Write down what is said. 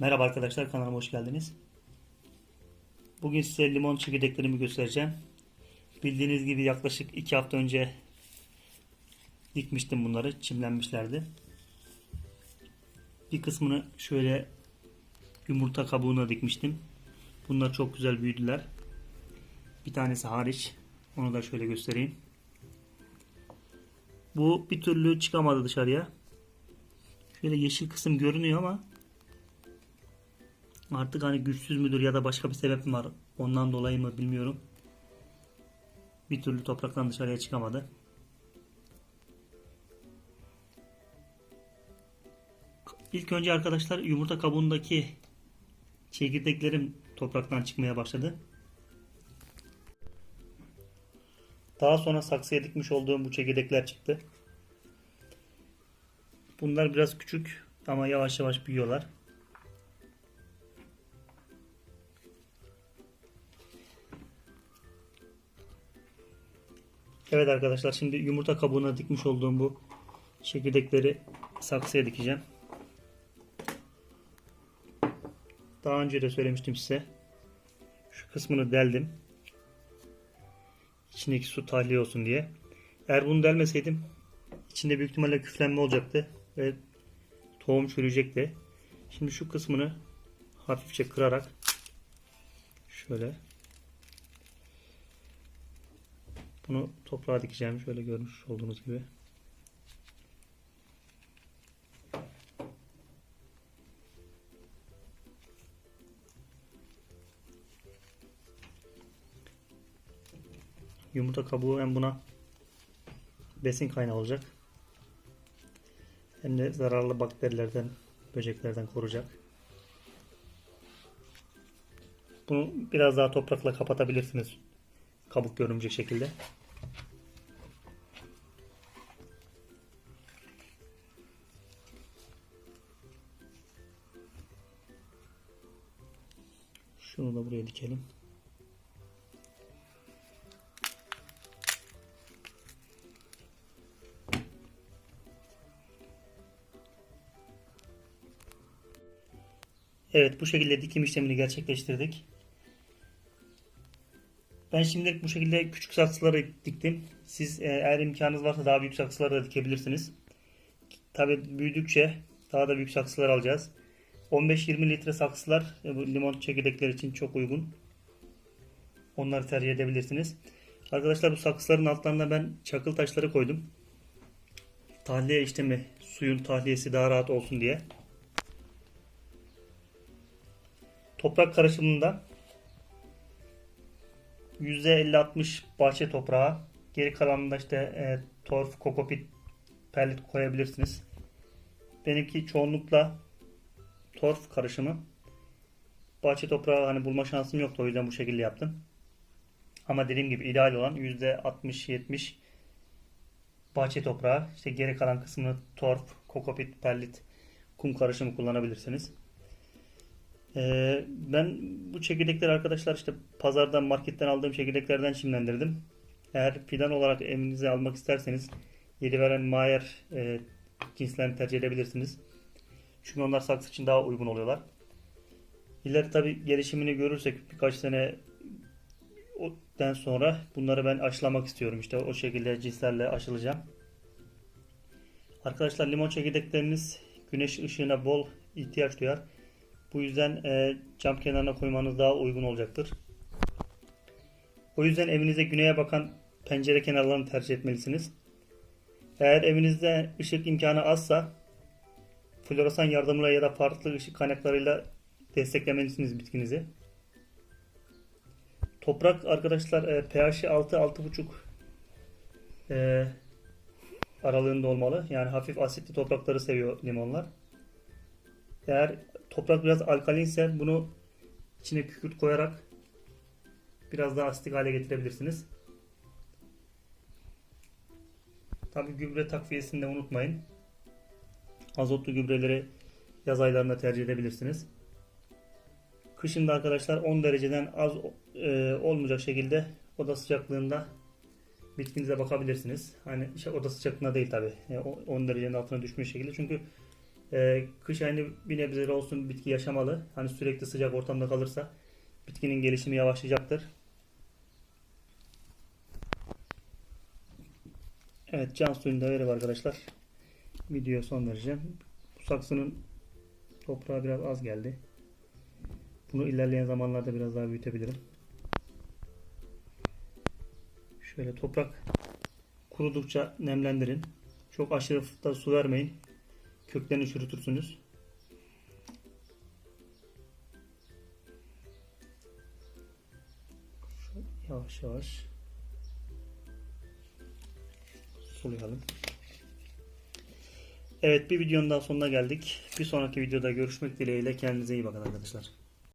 Merhaba arkadaşlar kanalıma hoş geldiniz. Bugün size limon çekirdeklerimi göstereceğim. Bildiğiniz gibi yaklaşık 2 hafta önce dikmiştim bunları. Çimlenmişlerdi. Bir kısmını şöyle yumurta kabuğuna dikmiştim. Bunlar çok güzel büyüdüler. Bir tanesi hariç. Onu da şöyle göstereyim. Bu bir türlü çıkamadı dışarıya. Şöyle yeşil kısım görünüyor ama Artık hani güçsüz müdür ya da başka bir sebep mi var? Ondan dolayı mı bilmiyorum. Bir türlü topraktan dışarıya çıkamadı. İlk önce arkadaşlar yumurta kabuğundaki çekirdeklerim topraktan çıkmaya başladı. Daha sonra saksıya dikmiş olduğum bu çekirdekler çıktı. Bunlar biraz küçük ama yavaş yavaş büyüyorlar. Evet arkadaşlar şimdi yumurta kabuğuna dikmiş olduğum bu çekirdekleri saksıya dikeceğim. Daha önce de söylemiştim size. Şu kısmını deldim. İçindeki su tahliye olsun diye. Eğer bunu delmeseydim içinde büyük ihtimalle küflenme olacaktı ve tohum çürüyecekti. Şimdi şu kısmını hafifçe kırarak şöyle Bunu toprağa dikeceğim. Şöyle görmüş olduğunuz gibi. Yumurta kabuğu hem buna besin kaynağı olacak. Hem de zararlı bakterilerden, böceklerden koruyacak. Bunu biraz daha toprakla kapatabilirsiniz kabuk görünecek şekilde. Şunu da buraya dikelim. Evet bu şekilde dikim işlemini gerçekleştirdik. Ben şimdilik bu şekilde küçük saksıları diktim. Siz e, eğer imkanınız varsa daha büyük saksıları da dikebilirsiniz. Tabi büyüdükçe daha da büyük saksılar alacağız. 15-20 litre saksılar e, bu limon çekirdekleri için çok uygun. Onları tercih edebilirsiniz. Arkadaşlar bu saksıların altlarına ben çakıl taşları koydum. Tahliye işlemi, suyun tahliyesi daha rahat olsun diye. Toprak karışımında %50-60 bahçe toprağı. Geri kalanında işte e, torf, kokopit, perlit koyabilirsiniz. Benimki çoğunlukla torf karışımı. Bahçe toprağı hani bulma şansım yoktu o yüzden bu şekilde yaptım. Ama dediğim gibi ideal olan %60-70 bahçe toprağı. İşte geri kalan kısmını torf, kokopit, perlit, kum karışımı kullanabilirsiniz. Ee, ben bu çekirdekleri arkadaşlar işte pazardan marketten aldığım çekirdeklerden çimlendirdim. Eğer fidan olarak evinize almak isterseniz Yediveren Mayer e, cinslerini tercih edebilirsiniz. Çünkü onlar saksı için daha uygun oluyorlar. İleri tabi gelişimini görürsek birkaç sene den sonra bunları ben aşılamak istiyorum. İşte o şekilde cinslerle aşılacağım. Arkadaşlar limon çekirdekleriniz güneş ışığına bol ihtiyaç duyar. Bu yüzden e, cam kenarına koymanız daha uygun olacaktır. O yüzden evinize güneye bakan pencere kenarlarını tercih etmelisiniz. Eğer evinizde ışık imkanı azsa floresan yardımıyla ya da farklı ışık kaynaklarıyla desteklemelisiniz bitkinizi. Toprak arkadaşlar e, pH'i 6-6,5 e, aralığında olmalı. Yani hafif asitli toprakları seviyor limonlar. Eğer toprak biraz alkalinse bunu içine kükürt koyarak biraz daha asitik hale getirebilirsiniz. Tabi gübre takviyesini de unutmayın. Azotlu gübreleri yaz aylarında tercih edebilirsiniz. Kışın da arkadaşlar 10 dereceden az e, olmayacak şekilde oda sıcaklığında bitkinize bakabilirsiniz. Hani işte oda sıcaklığında değil tabi. 10 derecenin altına düşmüş şekilde. Çünkü e, kış ayını bir nebze olsun bitki yaşamalı. Hani sürekli sıcak ortamda kalırsa bitkinin gelişimi yavaşlayacaktır. Evet can suyunu da verim arkadaşlar. Videoya son vereceğim. Bu saksının toprağı biraz az geldi. Bunu ilerleyen zamanlarda biraz daha büyütebilirim. Şöyle toprak kurudukça nemlendirin. Çok aşırı da su vermeyin. Köklerini çürütürsünüz. Yavaş yavaş sulayalım. Evet bir videonun daha sonuna geldik. Bir sonraki videoda görüşmek dileğiyle kendinize iyi bakın arkadaşlar.